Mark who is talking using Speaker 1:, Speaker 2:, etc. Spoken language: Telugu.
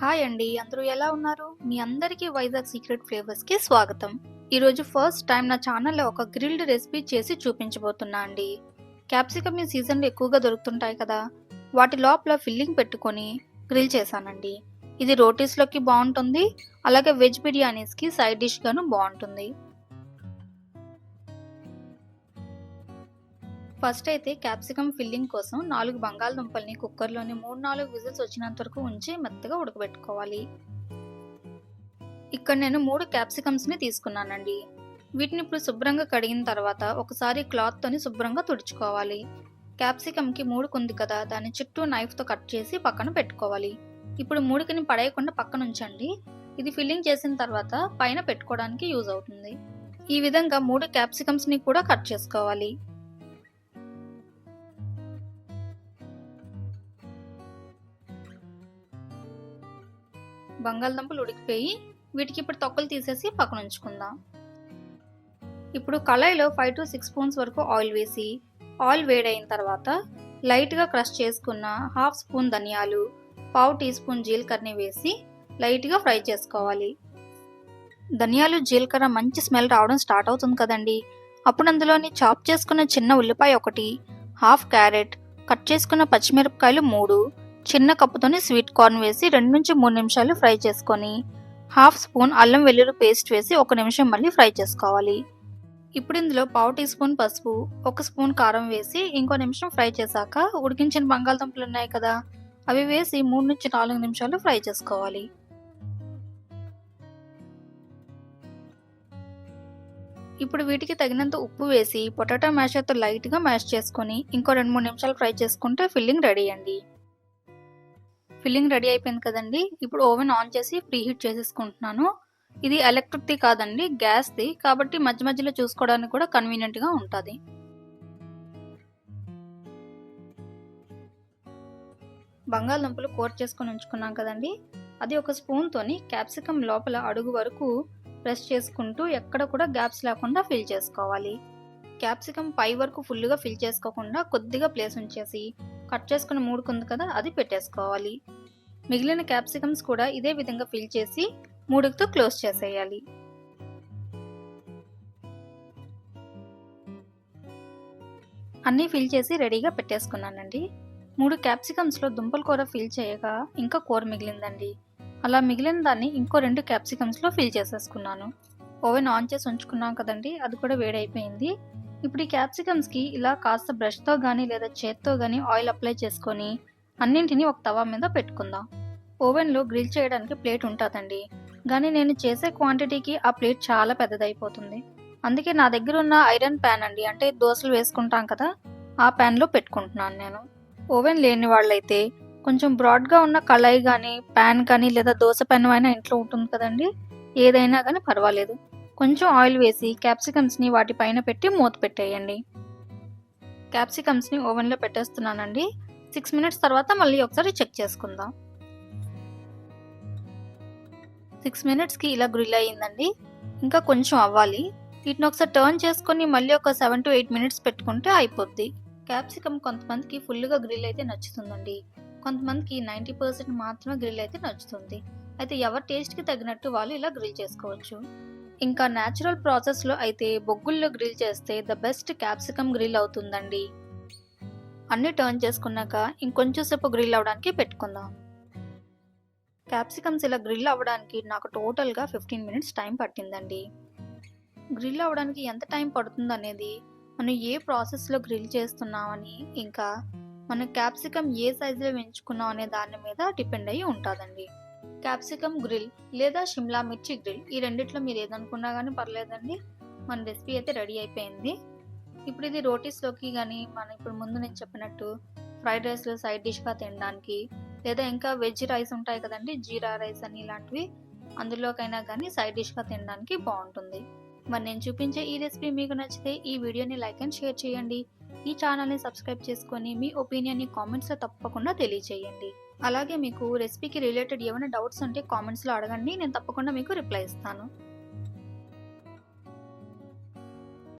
Speaker 1: హాయ్ అండి అందరూ ఎలా ఉన్నారు? మీ అందరికీ వైజాగ్ సీక్రెట్ ఫ్లేవర్స్కి స్వాగతం. ఈరోజు ఫస్ట్ టైం నా ఛానల్లో ఒక గ్రిల్డ్ రెసిపీ చేసి చూపించబోతున్నా అండి క్యాప్సికమ్ ఈ సీజన్లో ఎక్కువగా దొరుకుతుంటాయి కదా? వాటి లోపల ఫిల్లింగ్ పెట్టుకొని గ్రిల్ చేశానండి ఇది రోటీస్లోకి బాగుంటుంది అలాగే వెజ్ బిర్యానీస్కి సైడ్ డిష్గాను బాగుంటుంది. ఫస్ట్ అయితే క్యాప్సికమ్ ఫిల్లింగ్ కోసం నాలుగు బంగాళదుంపల్ని కుక్కర్లోని మూడు నాలుగు విజిల్స్ వచ్చినంత వరకు ఉంచి మెత్తగా ఉడకబెట్టుకోవాలి. ఇక్కడ నేను మూడు క్యాప్సికమ్స్ని తీసుకున్నానండి. వీటిని ఇప్పుడు శుభ్రంగా కడిగిన తర్వాత ఒకసారి క్లాత్తోని శుభ్రంగా తుడుచుకోవాలి. క్యాప్సికమ్కి మూడుకుంది కదా దాని చుట్టూ నైఫ్తో కట్ చేసి పక్కన పెట్టుకోవాలి. ఇప్పుడు మూడుకిని పడేయకుండా పక్కన ఉంచండి. ఇది ఫిల్లింగ్ చేసిన తర్వాత పైన పెట్టుకోవడానికి యూజ్ అవుతుంది. ఈ విధంగా మూడు క్యాప్సికమ్స్ని కూడా కట్ చేసుకోవాలి. బంగాళదుంపలు ఉడికిపోయి వీటికి ఇప్పుడు తొక్కలు తీసేసి పక్కన ఉంచుకుందాం. ఇప్పుడు కళాయిలో ఫైవ్ టు సిక్స్ స్పూన్స్ వరకు ఆయిల్ వేసి ఆయిల్ వేడైన తర్వాత లైట్గా క్రష్ చేసుకున్న హాఫ్ స్పూన్ ధనియాలు పావు టీ స్పూన్ జీలకర్రని వేసి లైట్గా ఫ్రై చేసుకోవాలి. ధనియాలు జీలకర్ర మంచి స్మెల్ రావడం స్టార్ట్ అవుతుంది కదండి. అప్పుడు అందులోని చాప్ చేసుకున్న చిన్న ఉల్లిపాయ ఒకటి హాఫ్ క్యారెట్ కట్ చేసుకున్న పచ్చిమిరపకాయలు మూడు చిన్న కప్పుతోని స్వీట్ కార్న్ వేసి రెండు నుంచి మూడు నిమిషాలు ఫ్రై చేసుకొని హాఫ్ స్పూన్ అల్లం వెల్లుల్లి పేస్ట్ వేసి ఒక నిమిషం మళ్ళీ ఫ్రై చేసుకోవాలి. ఇప్పుడు ఇందులో పావు టీ స్పూన్ పసుపు ఒక స్పూన్ కారం వేసి ఇంకో నిమిషం ఫ్రై చేశాక ఉడికించిన బంగాళదుంపలు ఉన్నాయి కదా అవి వేసి మూడు నుంచి నాలుగు నిమిషాలు ఫ్రై చేసుకోవాలి. ఇప్పుడు వీటికి తగినంత ఉప్పు వేసి పొటాటో మ్యాషర్తో లైట్గా మ్యాష్ చేసుకొని ఇంకో రెండు మూడు నిమిషాలు ఫ్రై చేసుకుంటే ఫిల్లింగ్ రెడీ అండి. ఫిల్లింగ్ రెడీ అయిపోయింది కదండి. ఇప్పుడు ఓవెన్ ఆన్ చేసి ప్రీ హీట్ చేసేసుకుంటున్నాను. ఇది ఎలక్ట్రిక్ది కాదండి గ్యాస్ది. కాబట్టి మధ్య మధ్యలో చూసుకోవడానికి కూడా కన్వీనియంట్గా ఉంటుంది. బంగాళదుంపలు కోర్ చేసుకొని ఉంచుకున్నాం కదండి. అది ఒక స్పూన్తోని క్యాప్సికమ్ లోపల అడుగు వరకు ప్రెస్ చేసుకుంటూ ఎక్కడ కూడా గ్యాప్స్ లేకుండా ఫిల్ చేసుకోవాలి. క్యాప్సికమ్ పై వరకు ఫుల్గా ఫిల్ చేసుకోకుండా కొద్దిగా ప్లేస్ ఉంచేసి కట్ చేసుకున్న మూడుకుంది ఉంది కదా అది పెట్టేసుకోవాలి. మిగిలిన క్యాప్సికమ్స్ కూడా ఇదే విధంగా ఫిల్ చేసి మూడుతో క్లోజ్ చేసేయాలి. అన్నీ ఫిల్ చేసి రెడీగా పెట్టేసుకున్నానండి. మూడు క్యాప్సికమ్స్లో దుంపల కూర ఫిల్ చేయగా ఇంకా కూర మిగిలిందండి. అలా మిగిలిన దాన్ని ఇంకో రెండు క్యాప్సికమ్స్లో ఫిల్ చేసేసుకున్నాను. ఓవెన్ ఆన్ చేసి ఉంచుకున్నాం కదండి అది కూడా వేడైపోయింది. ఇప్పుడు ఈ క్యాప్సికమ్స్కి ఇలా కాస్త బ్రష్తో కానీ లేదా చేత్తో కానీ ఆయిల్ అప్లై చేసుకొని అన్నింటినీ ఒక తవా మీద పెట్టుకుందాం. ఓవెన్లో గ్రిల్ చేయడానికి ప్లేట్ ఉంటుందండి. కానీ నేను చేసే క్వాంటిటీకి ఆ ప్లేట్ చాలా పెద్దదైపోతుంది. అందుకే నా దగ్గర ఉన్న ఐరన్ ప్యాన్ అండి అంటే దోశలు వేసుకుంటాం కదా ఆ ప్యాన్లో పెట్టుకుంటున్నాను నేను. ఓవెన్ లేని వాళ్ళైతే కొంచెం బ్రాడ్గా ఉన్న కళాయి కానీ ప్యాన్ కానీ లేదా దోశ పెన్ అయినా ఇంట్లో ఉంటుంది కదండి ఏదైనా కానీ పర్వాలేదు. కొంచెం ఆయిల్ వేసి క్యాప్సికమ్స్ని వాటిపైన పెట్టి మూత పెట్టేయండి. క్యాప్సికమ్స్ని ఓవెన్లో పెట్టేస్తున్నానండి. సిక్స్ మినిట్స్ తర్వాత మళ్ళీ ఒకసారి చెక్ చేసుకుందాం. సిక్స్ మినిట్స్కి ఇలా గ్రిల్ అయ్యిందండి. ఇంకా కొంచెం అవ్వాలి. వీటిని ఒకసారి టర్న్ చేసుకొని మళ్ళీ ఒక సెవెన్ టు ఎయిట్ మినిట్స్ పెట్టుకుంటే అయిపోద్ది. క్యాప్సికమ్ కొంతమందికి ఫుల్గా గ్రిల్ అయితే నచ్చుతుందండి. కొంతమందికి నైంటీ పర్సెంట్ మాత్రమే గ్రిల్ అయితే నచ్చుతుంది. అయితే ఎవరి టేస్ట్కి తగినట్టు వాళ్ళు ఇలా గ్రిల్ చేసుకోవచ్చు. ఇంకా న్యాచురల్ ప్రాసెస్లో అయితే బొగ్గుల్లో గ్రిల్ చేస్తే ద బెస్ట్ క్యాప్సికమ్ గ్రిల్ అవుతుందండి. అన్ని టర్న్ చేసుకున్నాక ఇంకొంచెం సేపు గ్రిల్ అవ్వడానికి పెట్టుకుందాం. క్యాప్సికమ్స్ ఇలా గ్రిల్ అవ్వడానికి నాకు టోటల్గా ఫిఫ్టీన్ మినిట్స్ టైం పట్టిందండి. గ్రిల్ అవ్వడానికి ఎంత టైం పడుతుంది అనేది మనం ఏ ప్రాసెస్లో గ్రిల్ చేస్తున్నామని ఇంకా మనం క్యాప్సికమ్ ఏ సైజులో పెంచుకున్నాం అనే దాని మీద డిపెండ్ అయ్యి ఉంటుందండి. క్యాప్సికమ్ గ్రిల్ లేదా షిమ్లా మిర్చి గ్రిల్ ఈ రెండిట్లో మీరు ఏదనుకున్నా కానీ పర్లేదండి. మన రెసిపీ అయితే రెడీ అయిపోయింది. ఇప్పుడు ఇది రోటీస్లోకి కానీ మనం ఇప్పుడు ముందు నేను చెప్పినట్టు ఫ్రైడ్ రైస్లో సైడ్ డిష్గా తినడానికి లేదా ఇంకా వెజ్ రైస్ ఉంటాయి కదండి జీరా రైస్ అని ఇలాంటివి అందులోకైనా కానీ సైడ్ డిష్గా తినడానికి బాగుంటుంది. మరి నేను చూపించే ఈ రెసిపీ మీకు నచ్చితే ఈ వీడియోని లైక్ అండ్ షేర్ చేయండి. ఈ ఛానల్ని సబ్స్క్రైబ్ చేసుకొని మీ ఒపీనియన్ని కామెంట్స్లో తప్పకుండా తెలియజేయండి అలాగే మీకు రెసిపీకి రిలేటెడ్ ఏమైనా డౌట్స్ ఉంటే కామెంట్స్లో అడగండి నేను తప్పకుండా మీకు రిప్లై ఇస్తాను.